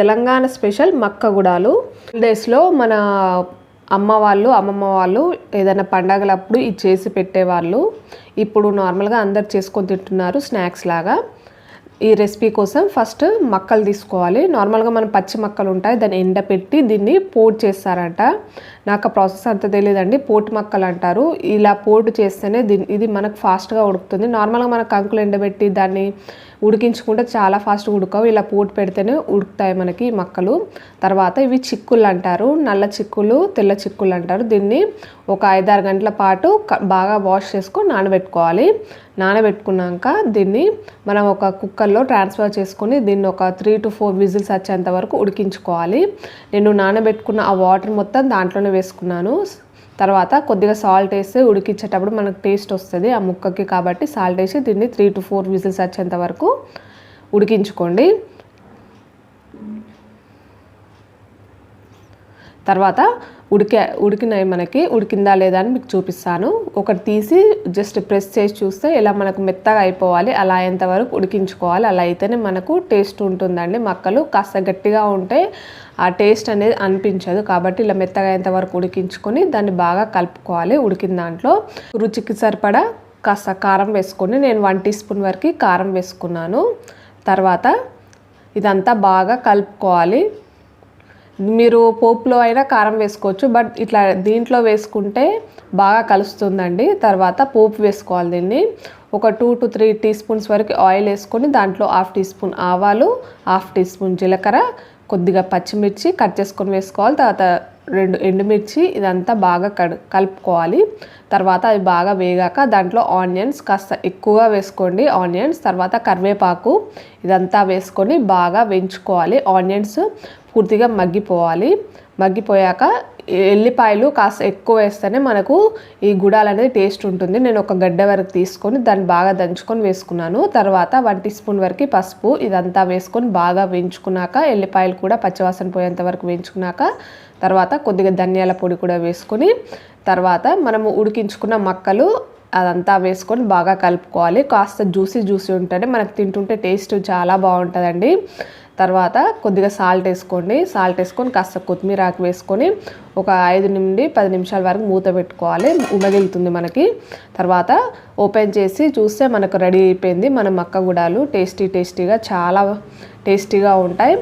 Telangana special మక్క గుడాలు డేస్లో మన అమ్మ వాళ్ళు అమ్మమ్మ వాళ్ళు ఏదైనా పండగలప్పుడు ఇది చేసి పెట్టేవాళ్ళు. ఇప్పుడు నార్మల్గా అందరు చేసుకొని తింటున్నారు స్నాక్స్ లాగా. ఈ రెసిపీ కోసం ఫస్ట్ మక్కలు తీసుకోవాలి. నార్మల్గా మనం పచ్చి మక్కలు ఉంటాయి దాన్ని ఎండపెట్టి దీన్ని పోటు చేస్తారంట. నాకు ఆ ప్రాసెస్ అంత తెలియదండి పోటు మక్కలు అంటారు. ఇలా పోటు చేస్తేనే దీని ఇది మనకు ఫాస్ట్గా ఉడుకుతుంది. నార్మల్గా మన కంకులు ఎండబెట్టి దాన్ని ఉడికించుకుంటే చాలా ఫాస్ట్ ఉడకవు. ఇలా పూట పెడితేనే ఉడుకుతాయి మనకి మక్కలు. తర్వాత ఇవి చిక్కులు అంటారు. నల్ల చిక్కులు తెల్ల చిక్కులు అంటారు. దీన్ని ఒక ఐదారు గంటల పాటు బాగా వాష్ చేసుకొని నానబెట్టుకోవాలి. నానబెట్టుకున్నాక దీన్ని మనం ఒక కుక్కర్లో ట్రాన్స్ఫర్ చేసుకొని దీన్ని ఒక త్రీ టు ఫోర్ విజిల్స్ వచ్చేంత వరకు ఉడికించుకోవాలి. నేను నానబెట్టుకున్న ఆ వాటర్ మొత్తం దాంట్లోనే వేసుకున్నాను. తర్వాత కొద్దిగా సాల్ట్ వేసి ఉడికించేటప్పుడు మనకు టేస్ట్ వస్తుంది ఆ ముక్కకి కాబట్టి సాల్ట్ వేసి దీన్ని త్రీ టు ఫోర్ విజిల్స్ వచ్చేంత వరకు ఉడికించుకోండి. తర్వాత ఉడికే ఉడికినాయి మనకి ఉడికిందా లేదా అని మీకు చూపిస్తాను. ఒకటి తీసి జస్ట్ ప్రెస్ చేసి చూస్తే ఇలా మనకు మెత్తగా అయిపోవాలి అలా అయ్యేంతవరకు ఉడికించుకోవాలి. అలా అయితేనే మనకు టేస్ట్ ఉంటుందండి. మక్కలు కాస్త గట్టిగా ఉంటే ఆ టేస్ట్ అనేది అనిపించదు. కాబట్టి ఇలా మెత్తగా అయ్యేంత వరకు ఉడికించుకొని దాన్ని బాగా కలుపుకోవాలి ఉడికిన దాంట్లో. రుచికి సరిపడా కాస్త కారం వేసుకొని నేను వన్ టీ స్పూన్ వరకు కారం వేసుకున్నాను. తర్వాత ఇదంతా బాగా కలుపుకోవాలి. మీరు పోపులో అయినా కారం వేసుకోవచ్చు బట్ ఇట్లా దీంట్లో వేసుకుంటే బాగా కలుస్తుందండి. తర్వాత పోపు వేసుకోవాలి దీన్ని. ఒక two to three teaspoons వరకు ఆయిల్ వేసుకొని దాంట్లో హాఫ్ టీ స్పూన్ ఆవాలు హాఫ్ టీ స్పూన్ జీలకర్ర కొద్దిగా పచ్చిమిర్చి కట్ చేసుకొని వేసుకోవాలి. తర్వాత రెండు ఎండుమిర్చి ఇదంతా బాగా కడు కలుపుకోవాలి. తర్వాత అవి బాగా వేగాక దాంట్లో ఆనియన్స్ కాస్త ఎక్కువగా వేసుకోండి. ఆనియన్స్ తర్వాత కరివేపాకు ఇదంతా వేసుకొని బాగా వేయించుకోవాలి. ఆనియన్స్ పూర్తిగా మగ్గిపోవాలి. మగ్గిపోయాక ఎల్లిపాయలు కాస్త ఎక్కువ వేస్తేనే మనకు ఈ గుడాలు అనేది టేస్ట్ ఉంటుంది. నేను ఒక గడ్డ వరకు తీసుకొని దాన్ని బాగా దంచుకొని వేసుకున్నాను. తర్వాత వన్ టీ స్పూన్ వరకు పసుపు ఇదంతా వేసుకొని బాగా వేయించుకున్నాక ఎల్లిపాయలు కూడా పచ్చివాసన పోయేంత వరకు వేయించుకున్నాక తర్వాత కొద్దిగా ధనియాల పొడి కూడా వేసుకొని తర్వాత మనము ఉడికించుకున్న మక్కలు అదంతా వేసుకొని బాగా కలుపుకోవాలి. కాస్త జ్యూసీ జ్యూసీ ఉంటేనే మనకు తింటుంటే టేస్ట్ చాలా బాగుంటుందండి. తర్వాత కొద్దిగా సాల్ట్ వేసుకోండి. సాల్ట్ వేసుకొని కాస్త కొత్తిమీర ఆకు వేసుకొని ఒక ఐదు నుండి పది నిమిషాల వరకు మూత పెట్టుకోవాలి. ఉమగిలుతుంది మనకి. తర్వాత ఓపెన్ చేసి చూస్తే మనకు రెడీ అయిపోయింది. మన మక్క గుడాలు టేస్టీ టేస్టీగా చాలా టేస్టీగా ఉంటాయి.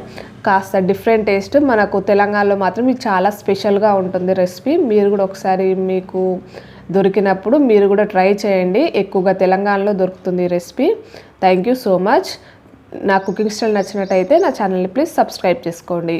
కాస్త డిఫరెంట్ టేస్ట్. మనకు తెలంగాణలో మాత్రం ఇది చాలా స్పెషల్గా ఉంటుంది రెసిపీ. మీరు కూడా ఒకసారి మీకు దొరికినప్పుడు మీరు కూడా ట్రై చేయండి. ఎక్కువగా తెలంగాణలో దొరుకుతుంది ఈ recipe. Thank you so much. నా కుకింగ్ స్టైల్ నచ్చినట్టయితే నా ఛానల్ని ప్లీజ్ సబ్స్క్రైబ్ చేసుకోండి.